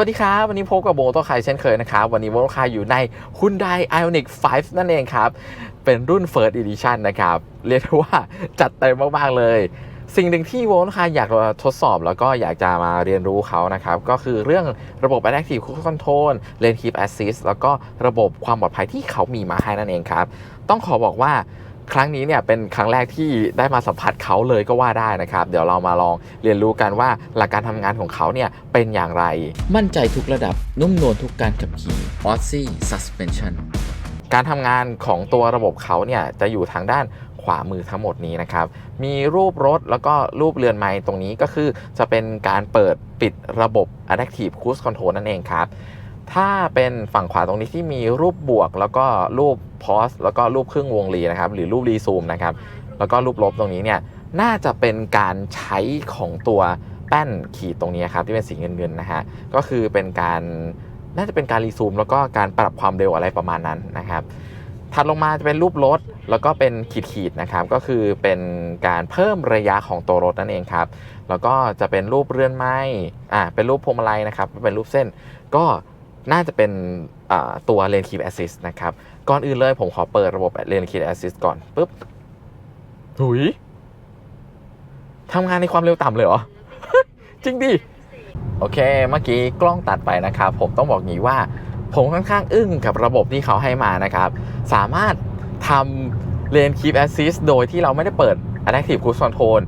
วัสดีครับ วันนี้พบกับโบโตคายเช่นเคยนะครับ วันนี้โบโตคายอยู่ใน Hyundai Ioniq 5 นั่นเองครับ เป็นรุ่น First Edition นะครับ เรียกได้ว่าจัดเต็มมาก ๆ เลย สิ่งหนึ่งที่โบโตคายอยากทดสอบแล้วก็อยากจะมาเรียนรู้เขานะครับ ก็คือเรื่องระบบ Adaptive Cruise Control Lane Keep Assist แล้วก็ระบบความปลอดภัยที่เขามีมาให้นั่นเองครับ ต้องขอบอกว่า ครั้งนี้เนี่ยเป็นครั้งแรกที่ได้มาสัมผัสเขาเลยก็ว่าได้นะครับ เดี๋ยวเรามาลองเรียนรู้กันว่าหลักการทำงานของเขาเนี่ยเป็นอย่างไร มั่นใจทุกระดับนุ่มนวลทุกการขับขี่ o s s i Suspension การทำงานของตัวระบบเขาเนี่ยจะอยู่ทางด้านขวามือทั้งหมดนี้นะครับ มีรูปรถแล้วก็รูปเรือนไม้ตรงนี้ก็คือจะเป็นการเปิดปิดระบบ Adaptive Cruise Control นั่นเองครับ ถ้าเป็นฝั่งขวาตรงนี้ที่มีรูปบวก แล้วก็รูปพอสแล้วก็รูปครึ่งวงรีนะครับ หรือรูปรีซูมนะครับ แล้วก็รูปลบตรงนี้เนี่ยน่าจะเป็นการใช้ของตัวแป้นขีดตรงนี้ครับที่เป็นสีเงินๆนะฮะก็คือเป็นการน่าจะเป็นการรีซูม แล้วก็การปรับความเร็วอะไรประมาณนั้นนะครับถัดลงมาจะเป็นรูปรถแล้วก็เป็นขีดๆนะครับ ก็คือเป็นการเพิ่มระยะของตัวรถนั่นเองครับ แล้วก็จะเป็นรูปเรือนไม้อ่าเป็นรูปพวงมาลัยนะครับ เป็นรูปเส้นก็ น่าจะเป็นตัว Lane Keep Assist นะครับ ก่อนอื่นเลยผมขอเปิดระบบ Lane Keep Assist ก่อนปุ๊บหุยทำงานในความเร็วต่ำเลยเหรอ จริงดิ โอเค เมื่อกี้กล้องตัดไปนะครับ ผมต้องบอกงี้ว่า ผมค่อนข้างอึ้งกับระบบที่เขาให้มานะครับ สามารถทำ Lane Keep Assist โดยที่เราไม่ได้เปิด Adaptive Cruise Control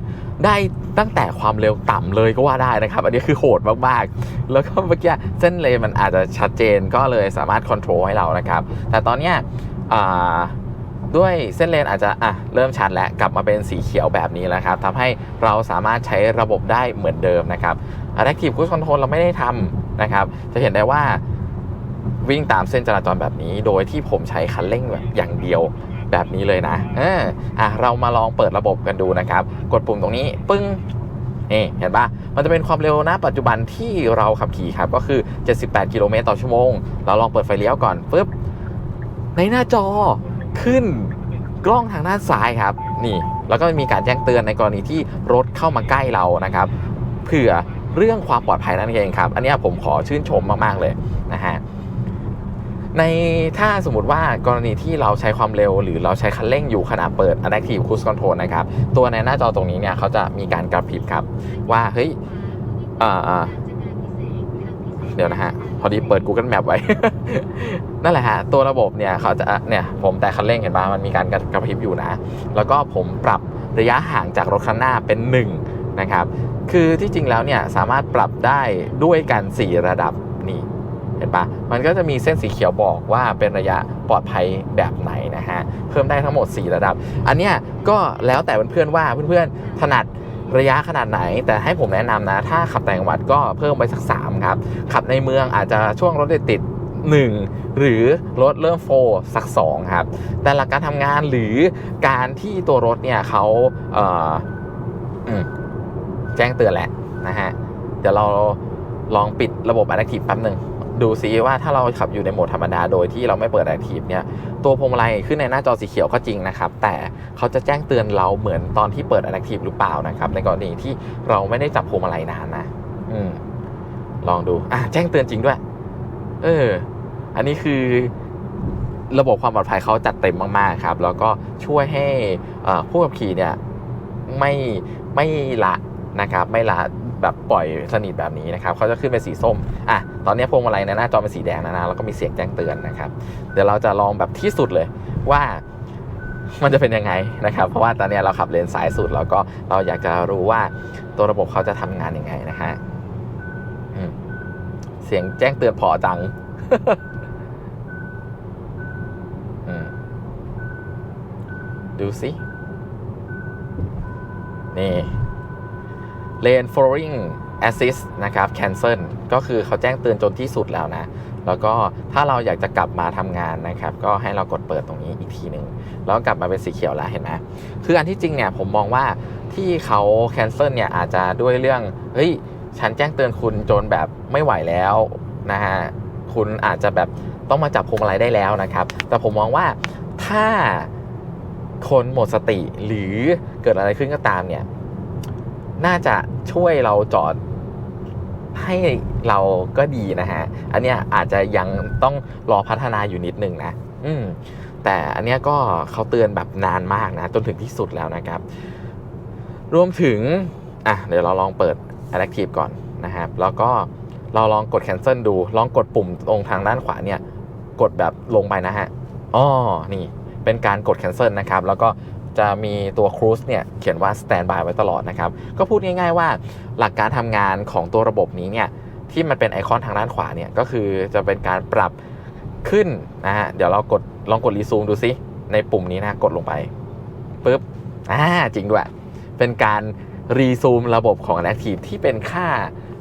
ได้ตั้งแต่ความเร็วต่ำเลยก็ว่าได้นะครับ อันนี้คือโหดมากๆ แล้วก็เมื่อกี้เส้นเลนมันอาจจะชัดเจนก็เลยสามารถค o n t r o l ให้เรานะครับ แต่ตอนเนี้ยด้วยเส้นเลนอาจจะอะเริ่มชัดแล้วกลับมาเป็นสีเขียวแบบนี้แล้วครับทำให้เราสามารถใช้ระบบได้เหมือนเดิมนะครับ Adaptive Cruise Control เราไม่ได้ทำนะครับ จะเห็นได้ว่าวิ่งตามเส้นจราจรแบบนี้ โดยที่ผมใช้คันเร่งแบบอย่างเดียว แบบนี้เลยนะเอออะเรามาลองเปิดระบบกันดูนะครับ กดปุ่มตรงนี้ปึ้งนี่เห็นปะมันจะเป็นความเร็วนะปัจจุบันที่เราขับขี่ครับ ก็คือ 78 กิโลเมตรต่อชั่วโมง เราลองเปิดไฟเลี้ยวก่อนปึ๊บ ในหน้าจอขึ้นกล้องทางด้านซ้ายครับ นี่ แล้วก็มีการแจ้งเตือนในกรณีที่รถเข้ามาใกล้เรานะครับ เผื่อเรื่องความปลอดภัยนั่นเองครับ อันนี้ผมขอชื่นชมมาก ๆ เลยนะฮะ ในถ้าสมมติว่ากรณีที่เราใช้ความเร็ว หรือเราใช้คันเร่งอยู่ขณะเปิด Adaptive Cruise Control นะครับ ตัวในหน้าจอตรงนี้เนี่ยเขาจะมีการกระพริบครับ ว่าเฮ้ยเดี๋ยวนะฮะ พอดีเปิด Google Map ไว้ นั่นแหละฮะ ตัวระบบเนี่ยเขาจะเนี่ยผมแต่คันเร่งเห็นป่ะมันมีการกระพริบอยู่นะ แล้วก็ผมปรับระยะห่างจากรถคันหน้าเป็น 1 นะครับ คือที่จริงแล้วเนี่ยสามารถปรับได้ด้วยกัน 4 ระดับนี่ เห็นปะมันก็จะมีเส้นสีเขียวบอกว่าเป็นระยะปลอดภัยแบบไหนนะฮะ เพิ่มได้ทั้งหมด 4 ระดับ อันเนี้ยก็แล้วแต่เพื่อนๆว่าเพื่อนๆถนัดระยะขนาดไหน แต่ให้ผมแนะนำนะ ถ้าขับแต่งวัดก็เพิ่มไปสัก 3 ครับ ขับในเมืองอาจจะช่วงรถติด1 หรือรถเริ่มโฟร์สัก 2 ครับ แต่หลักการทำงานหรือการที่ตัวรถเนี่ยเขาเแจ้งเตือนแหละนะฮะ เดี๋ยวเราลองปิดระบบ Adaptive แป๊บหนึ่ง ดูซิว่าถ้าเราขับอยู่ในโหมดธรรมดาโดยที่เราไม่เปิด Adaptive เนี่ยตัวพวงมาลัยขึ้นในหน้าจอสีเขียวก็จริงนะครับ แต่เขาจะแจ้งเตือนเราเหมือนตอนที่เปิด Adaptive หรือเปล่านะครับในกรณีที่เราไม่ได้จับพวงมาลัยนานนะอืมลองดูอะแจ้งเตือนจริงด้วย เออ อันนี้คือระบบความปลอดภัยเขาจัดเต็มมากๆครับ แล้วก็ช่วยให้ผู้ขับขี่เนี่ยไม่ไม่ละนะครับ ไม่ละ แบบปล่อยสนิทแบบนี้นะครับเขาจะขึ้นเป็นสีส้มอะตอนนี้พวงมาลัยในหน้าจอเป็นสีแดงนะนะแล้วก็มีเสียงแจ้งเตือนนะครับเดี๋ยวเราจะลองแบบที่สุดเลยว่ามันจะเป็นยังไงนะครับ เพราะว่าตอนนี้เราขับเลนซ้ายสุดแล้วก็เราอยากจะรู้ว่าตัวระบบเขาจะทำงานยังไงนะฮะเสียงแจ้งเตือนพอจังดูสิ นี่ Lane Following Assist นะครับ Cancel ก็คือเขาแจ้งเตือนจนที่สุดแล้วนะ แล้วก็ถ้าเราอยากจะกลับมาทำงานนะครับ ก็ให้เรากดเปิดตรงนี้อีกทีหนึ่งแล้วกลับมาเป็นสีเขียวแล้วเห็นไหมคืออันที่จริงเนี่ยผมมองว่าที่เขา cancel เนี่ยอาจจะด้วยเรื่องเฮ้ยฉันแจ้งเตือนคุณจนแบบไม่ไหวแล้วนะฮะคุณอาจจะแบบต้องมาจับพวงมาลัยได้แล้วนะครับ แต่ผมมองว่าถ้าคนหมดสติหรือเกิดอะไรขึ้นก็ตามเนี่ย น่าจะช่วยเราจอดให้เราก็ดีนะฮะ อันเนี้ยอาจจะยังต้องรอพัฒนาอยู่นิดนึงนะ อืม แต่อันเนี้ยก็เขาเตือนแบบนานมากนะ จนถึงที่สุดแล้วนะครับ รวมถึง อะ เดี๋ยวเราลองเปิด Adaptive ก่อนนะครับ แล้วก็เราลองกด cancel ดู ลองกดปุ่มตรงทางด้านขวาเนี่ย กดแบบลงไปนะฮะ อ๋อ นี่ เป็นการกด cancel นะครับ แล้วก็ จะมีตัว cruise เนี่ยเขียนว่า standby ไว้ตลอดนะครับ ก็พูดง่าย ๆ ว่าหลักการทำงานของตัวระบบนี้เนี่ยที่มันเป็นไอคอนทางด้านขวาเนี่ยก็คือจะเป็นการปรับขึ้นนะฮะเดี๋ยวเรากดลองกดรีซูมดูซิ ในปุ่มนี้นะกดลงไปปุ๊บอ่าจริงด้วย เป็นการรีซูมระบบของ Active ที่เป็นค่า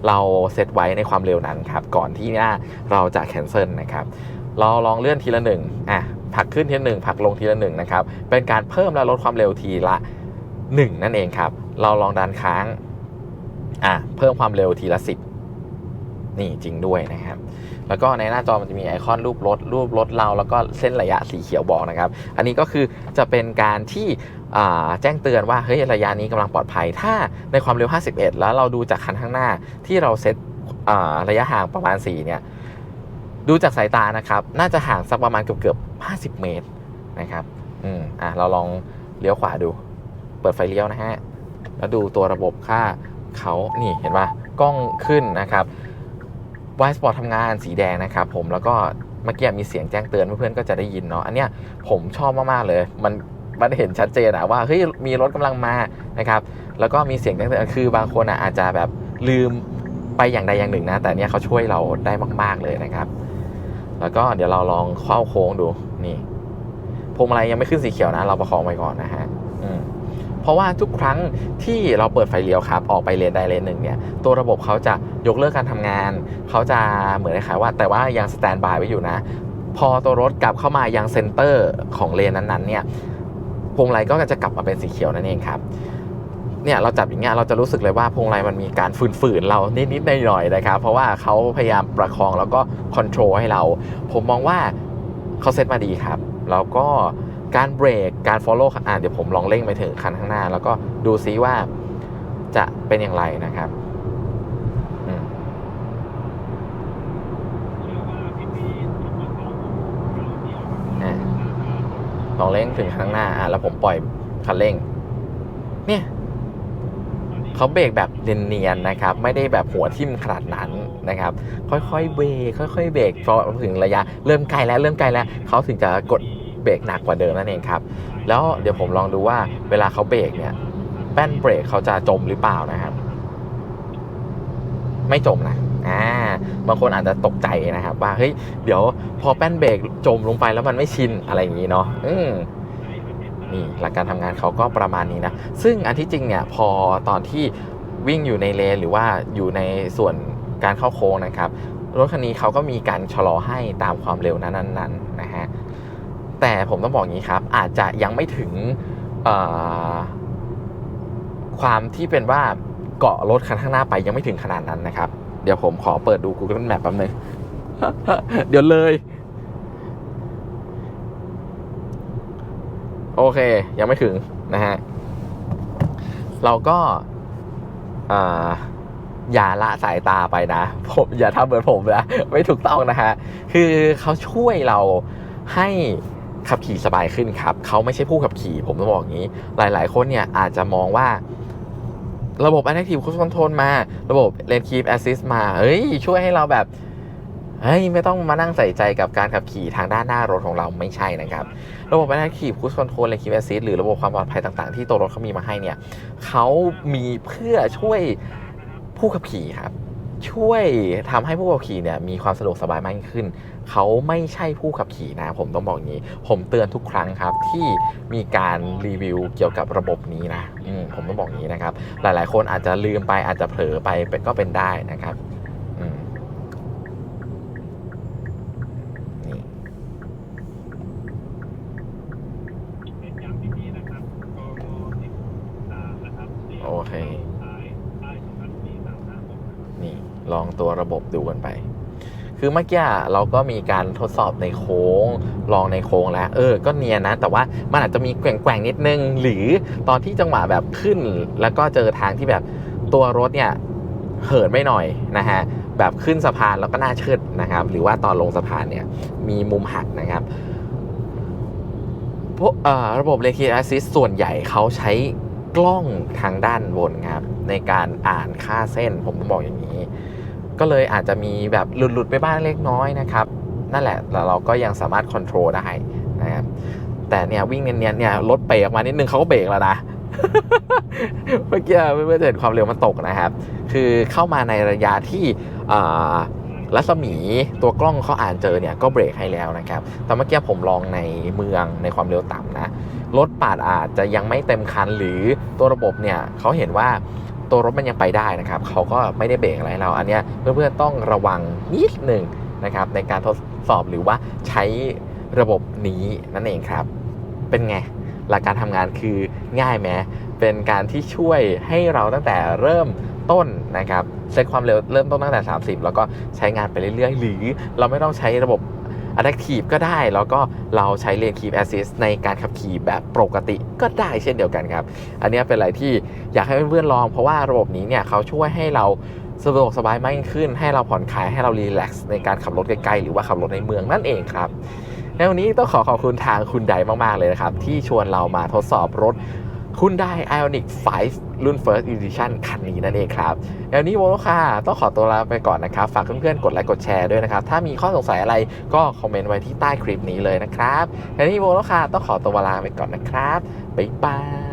เราเซตไว้ในความเร็วนั้นครับ ก่อนที่หน้าเราจะ cancel นะครับ เราลองเลื่อนทีละหนึ่งอะ ผลักขึ้นทีละหนึ่งผลักลงทีละหนึ่งนะครับ เป็นการเพิ่มและลดความเร็วทีละ 1 นั่นเองครับ เราลองดันค้างอะเพิ่มความเร็วทีละ 10 นี่จริงด้วยนะครับ แล้วก็ในหน้าจอมันจะมีไอคอนรูปรถรูปรถเราแล้วก็เส้นระยะสีเขียวบอกนะครับ อันนี้ก็คือจะเป็นการที่อ่าแจ้งเตือนว่าเฮ้ยระยะนี้กำลังปลอดภัย ถ้าในความเร็ว 51 แล้วเราดูจากคันข้างหน้าที่เราเซตอ่าระยะห่างประมาณ 4 เนี่ย ดูจากสายตานะครับ น่าจะห่างสักประมาณเกือบเกือบๆ50เมตรนะครับ อืม อะ เราลองเลี้ยวขวาดู เปิดไฟเลี้ยวนะฮะ แล้วดูตัวระบบค่าเขานี่เห็นป่ะกล้องขึ้นนะครับ y Sport ทำงานสีแดงนะครับผม แล้วก็เมื่อกี้มีเสียงแจ้งเตือนเพื่อนๆก็จะได้ยินเนาะ อันเนี้ยผมชอบมากๆเลย มันมันเห็นชัดเจนอะว่าเฮ้ยมีรถกำลังมานะครับ แล้วก็มีเสียงแจ้งเตือนคือบางคนอะอาจจะแบบลืมไปอย่างใดอย่างหนึ่งนะ แต่เนี้ยเขาช่วยเราได้มาก ๆเลยนะครับ แล้วก็เดี๋ยวเราลองเข้าโค้งดูนี่พวงมาลัยยังไม่ขึ้นสีเขียวนะ เราประคองไว้ก่อนนะฮะเพราะว่าทุกครั้งที่เราเปิดไฟเลี้ยวครับ ออกไปเลนใดเลนหนึ่งเนี่ย ตัวระบบเขาจะยกเลิกการทำงาน เขาจะเหมือนคล้ายว่า แต่ว่ายังสแตนบายไว้อยู่นะ พอตัวรถกลับเข้ามายังเซนเตอร์ของเลนนั้นๆเนี่ยพวงมาลัยก็จะกลับมาเป็นสีเขียวนั่นเองครับ เนี่ยเราจับอย่างเงี้ยเราจะรู้สึกเลยว่าพวงมาลัยมันมีการฝืนๆเรานิดๆหน่อยๆนะครับเพราะว่าเขาพยายามประคองแล้วก็คอนโทรลให้เรา ผมมองว่าเขาเซตมาดีครับแล้วก็การเบรกการ follow อ่าเดี๋ยวผมลองเร่งไปถึงคันข้างหน้า แล้วก็ดูซิว่าจะเป็นอย่างไรนะครับลองเร่งถึงข้างหน้าอะแล้วผมปล่อยคันเร่ง เนี่ย เขาเบรกแบบเนียนๆนะครับ ไม่ได้แบบหัวทิ่มขนาดนั้นนะครับ ค่อยๆเบรกค่อยๆเบรกพอถึงระยะเริ่มใกลแล้วเริ่มใกลแล้วเขาถึงจะกดเบรกหนักกว่าเดิมนั่นเองครับ แล้วเดี๋ยวผมลองดูว่าเวลาเขาเบรกเนี่ยแป้นเบรกเขาจะจมหรือเปล่านะครับ ไม่จมนะอ่าบางคนอาจจะตกใจนะครับ ว่าเฮ้ยเดี๋ยวพอแป้นเบรกจมลงไปแล้วมันไม่ชินอะไรอย่างนี้เนาะอืม นี่หลักการทำงานเขาก็ประมาณนี้นะ ซึ่งอันที่จริงเนี่ยพอตอนที่วิ่งอยู่ในเลนหรือว่าอยู่ในส่วนการเข้าโค้งนะครับรถคันนี้เขาก็มีการชะลอให้ตามความเร็วนั้นๆนะฮะแต่ผมต้องบอกงี้ครับ อาจจะยังไม่ถึงความที่เป็นว่าเกาะรถคันข้างหน้าไปยังไม่ถึงขนาดนั้นนะครับ เดี๋ยวผมขอเปิดดู Google Map แป๊บนึงเดี๋ยวเลย โอเค ยังไม่ถึงนะฮะ เราก็อ่าอย่าละสายตาไปนะ ผมอย่าทำเหมือนผมนะ ไม่ถูกต้องนะฮะ คือเขาช่วยเราให้ขับขี่สบายขึ้นครับ เขาไม่ใช่ผู้ขับขี่ ผมต้องบอกอย่างนี้ หลาย ๆ คนเนี่ยอาจจะมองว่า ระบบ Active Cruise Control มา ระบบ Lane Keep Assist มา เฮ้ย ช่วยให้เราแบบ เฮ้ยไม่ต้องมานั่งใส่ใจกับการขับขี่ทางด้านหน้ารถของเราไม่ใช่นะครับ ระบบ Active Cruise Control และ Keep Assist หรือระบบความปลอดภัยต่างๆ ที่ตัวรถเขามีมาให้เนี่ยเขามีเพื่อช่วยผู้ขับขี่ครับช่วยทำให้ผู้ขับขี่เนี่ยมีความสะดวกสบายมากขึ้น เขาไม่ใช่ผู้ขับขี่นะ ผมต้องบอกอย่างนี้ ผมเตือนทุกครั้งครับที่มีการรีวิวเกี่ยวกับระบบนี้นะมผมต้องบอกอย่างนี้นะครับ หลายๆ คนอาจจะลืมไปอาจจะเผลอไปก็เป็นได้นะครับอืมนี่ โอ เค นี่ลองตัวระบบดูกันไป คือเมื่อกี้เราก็มีการทดสอบในโค้ง ลองในโค้งแล้ว เออ ก็เนียนนะ แต่ว่ามันอาจจะมีแกว่งๆนิดนึง หรือตอนที่จังหวะแบบขึ้น แล้วก็เจอทางที่แบบตัวรถเนี่ยเหินไม่หน่อยนะฮะแบบขึ้นสะพานแล้วก็หน่าเชิดนะครับ หรือว่าตอนลงสะพานเนี่ยมีมุมหักนะครับพวกระบบ l a n Keep Assist ส่วนใหญ่เขาใช้ กล้องทางด้านบนครับในการอ่านค่าเส้นผมบอกอย่างนี้ ก็เลยอาจจะมีแบบหลุดๆไปบ้างเล็กน้อยนะครับ นั่นแหละแต่เราก็ยังสามารถควบคุมได้นะครับแต่เนี่ยวิ่งเนียนๆเนี่ยรถเบรกมานิดนึงเขาก็เบรกแล้วนะเมื่อกี้เพื่อนๆเห็นความเร็วมันตกนะครับ คือเข้ามาในระยะที่อ่า รัศมีตัวกล้องเขาอ่านเจอเนี่ยก็เบรกให้แล้วนะครับ แต่เมื่อกี้ผมลองในเมืองในความเร็วต่ำนะ รถปาดอาจจะยังไม่เต็มคันหรือตัวระบบเนี่ยเขาเห็นว่าตัวรถมันยังไปได้นะครับเขาก็ไม่ได้เบรกอะไรเราอันเนี้ยเพื่อนๆต้องระวังนิดหนึ่งนะครับในการทดสอบหรือว่าใช้ระบบนี้นั่นเองครับ เป็นไงหลักการทำงานคือง่ายไหมเป็นการที่ช่วยให้เราตั้งแต่เริ่ม ต้นนะครับเซตความเร็วเริ่มต้นตั้งแต่ 30 แล้วก็ใช้งานไปเรื่อยๆ หรือเราไม่ต้องใช้ระบบ Adaptive ก็ได้ แล้วก็เราใช้ Lane Keep Assist ในการขับขี่แบบปกติก็ได้เช่นเดียวกันครับ อันนี้เป็นอะไรที่อยากให้เพื่อนๆลอง เพราะว่าระบบนี้เนี่ยเขาช่วยให้เราสะดวกสบายมากยิ่งขึ้น ให้เราผ่อนคลายให้เรารีแลกซ์ในการขับรถไกลๆหรือว่าขับรถในเมืองนั่นเองครับในวันนี้ต้องขอขอบคุณทางคุณไดมากๆเลยนะครับ ที่ชวนเรามาทดสอบรถ คุณได Ionic 5รุ่น First Edition คันนี้นั่นเองครับในวันนี้โวโลค่ะต้องขอตัวลาไปก่อนนะครับ ฝากเพื่อนๆ กดไลค์กดแชร์ด้วยนะครับ ถ้ามีข้อสงสัยอะไรก็คอมเมนต์ไว้ที่ใต้คลิปนี้เลยนะครับในวันนี้โวโลค่ะต้องขอตัวลาไปก่อนนะครับ บ๊ายบาย